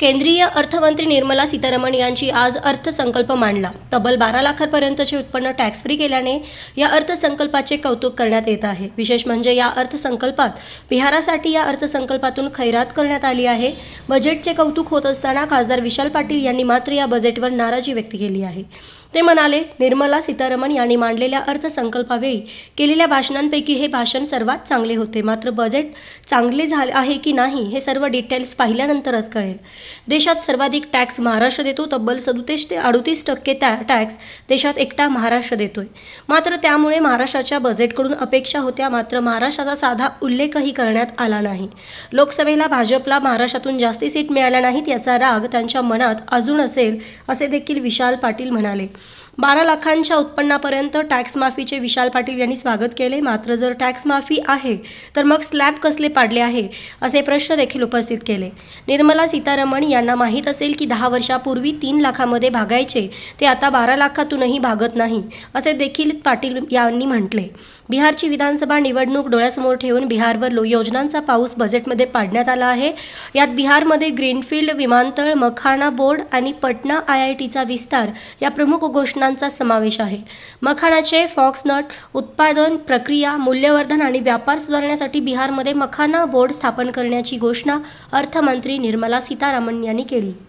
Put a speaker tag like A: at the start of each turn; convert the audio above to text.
A: केंद्रीय अर्थमंत्री निर्मला सीतारामन यांची आज अर्थसंकल्प मांडला. तब्बल बारा लाखांपर्यंतचे उत्पन्न टॅक्स फ्री केल्याने या अर्थसंकल्पाचे कौतुक करण्यात येत आहे. विशेष म्हणजे या अर्थसंकल्पात बिहारासाठी या अर्थसंकल्पातून खैरात करण्यात आली आहे. बजेटचे कौतुक होत असताना खासदार विशाल पाटील यांनी मात्र या बजेटवर नाराजी व्यक्त केली आहे. ते म्हणाले निर्मला सीतारामन यांनी मांडलेल्या अर्थसंकल्पावेळी केलेल्या भाषणांपैकी हे भाषण सर्वात चांगले होते. मात्र बजेट चांगले झाले आहे की नाही हे सर्व डिटेल्स पाहिल्यानंतरच कळेल. देशात सर्वाधिक टॅक्स महाराष्ट्र देतो तब्बल सदुतीस ते अडुतीस टक्के त्या टॅक्स देशात एकटा महाराष्ट्र देतोय. मात्र त्यामुळे महाराष्ट्राच्या बजेटकडून अपेक्षा होत्या मात्र महाराष्ट्राचा साधा उल्लेखही करण्यात आला नाही. लोकसभेला भाजपला महाराष्ट्रातून जास्ती सीट मिळाल्या नाहीत याचा राग त्यांच्या मनात अजून असेल असे देखील विशाल पाटील म्हणाले. बारा लाखांच्या उत्पन्नापर्यंत टॅक्स माफीचे विशाल पाटील यांनी स्वागत केले मात्र जर टॅक्स माफी आहे तर मग स्लॅब कसले पाडले आहे असे प्रश्न देखील उपस्थित केले. निर्मला सीतारमण यांना माहीत असेल की दहा वर्षापूर्वी तीन लाखामध्ये भागायचे ते आता बारा लाखातूनही भागत नाही असे देखील पाटील यांनी म्हटले. बिहारची विधानसभा निवडणूक डोळ्यासमोर ठेवून बिहारवर लो योजनांचा पाऊस बजेटमध्ये पाडण्यात आला आहे. यात बिहारमध्ये ग्रीनफील्ड विमानतळ मखाना बोर्ड आणि पटना आय आय टीचा विस्तार या प्रमुख घोषणांचा समावेश आहे. मखानाचे फॉक्सनट उत्पादन प्रक्रिया मूल्यवर्धन आणि व्यापार सुधारण्यासाठी बिहारमध्ये मखाना बोर्ड स्थापन करण्याची घोषणा अर्थमंत्री निर्मला सीतारामन यांनी केली.